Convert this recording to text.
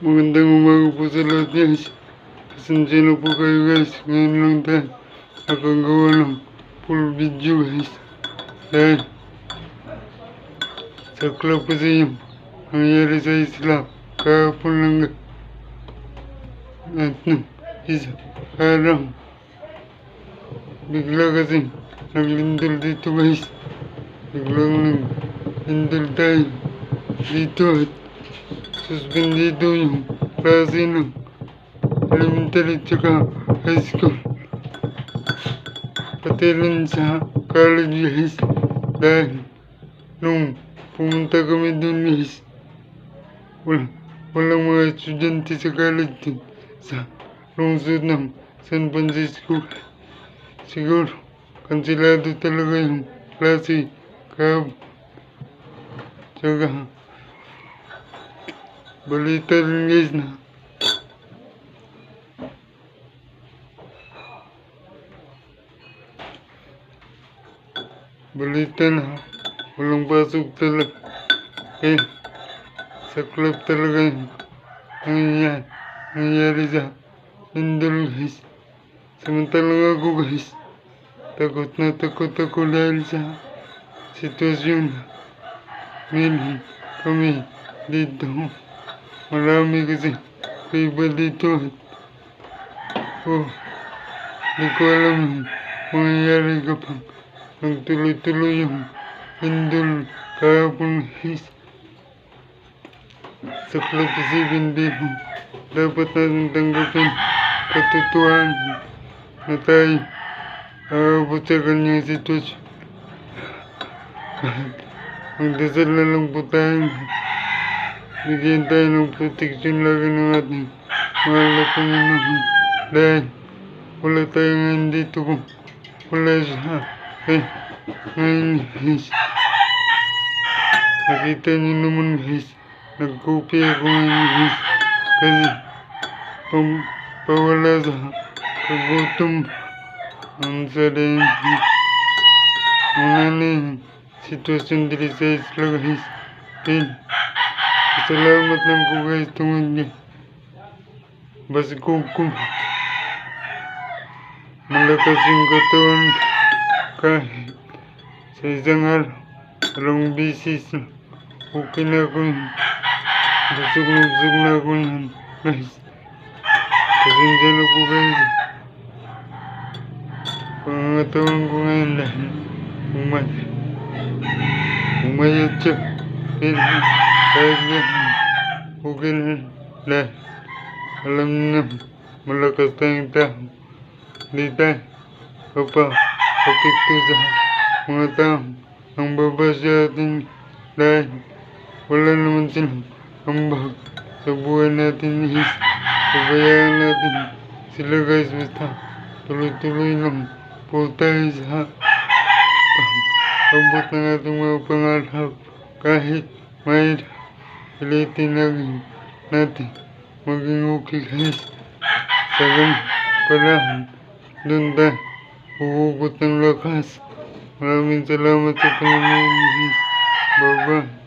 Magandang umaga po sa lahat guys. Pasensya na po kayo guys. Ngayon lang tayo nakagawa ng full video guys. Dahil sa club kasi yung nangyari sa isla kahapon lang. At nung isa araw. Bigla kasi naglindol dito guys. Biglang naglindol tayo dito at suspendido yung klase ng elementary tsaka high school. Pati rin sa college guys. Dahil nung pumunta kami dun guys, wala, walang mga estudyante sa college din sa lungsod ng San Francisco. Siguro, kansilado talaga yung klase kahapon. Tsaka, balita rin guys na. Balita na. Walang pasok talaga. Eh sa club talaga yung nangyayari, nangyayari sa Indol guys. Samantalang ako guys. Takot na takot ako dahil sa sitwasyon. Na meron kami dito marami kasi kaiba dito. Oh hindi ko alam mangyayari kapag nagtuloy-tuloy yung indol kahapon guys sa club hindi mo dapat natin tanggapin katotohanan na tayo aabot sa kanyang sitwasyon. Magdasal na lang po tayo bigyan tayo ng proteksyon lagi ng ating mahal na Panginoon. Dahil wala tayo ngayon dito. Kung wala siya eh ngayon guys nakita niyo naman guys nagkopya ako ngayon guys kasi pam, pawala sa kagutom. Ang sarili mga na yung sitwasyon dito sa isla guys then salamat lang po guys tungod niya basta kung kung malakas yung katawan kahit sa isang araw dalawang bisis okay na ako. Busog na busog na ako yan guys. Pasensya na po guys. Pangangatawan ko ngayon dahil umay umayat siya. Pero yan okay na. Alam na malakas tayong tao. Hindi tayo papapapikto sa mga tao. Ang baba sa atin dahil wala naman silang ambag sa buhay natin. Guys pabayaan natin sila guys. Basta tuloy-tuloy lang po tayo sa abot ng ating mga pangarap. Kahit mahirap pilitin natin natin. Maging okay guys sa ganun paraan doon tayo huhugot ng lakas. Maraming salamat sa Panginoon guys bye bye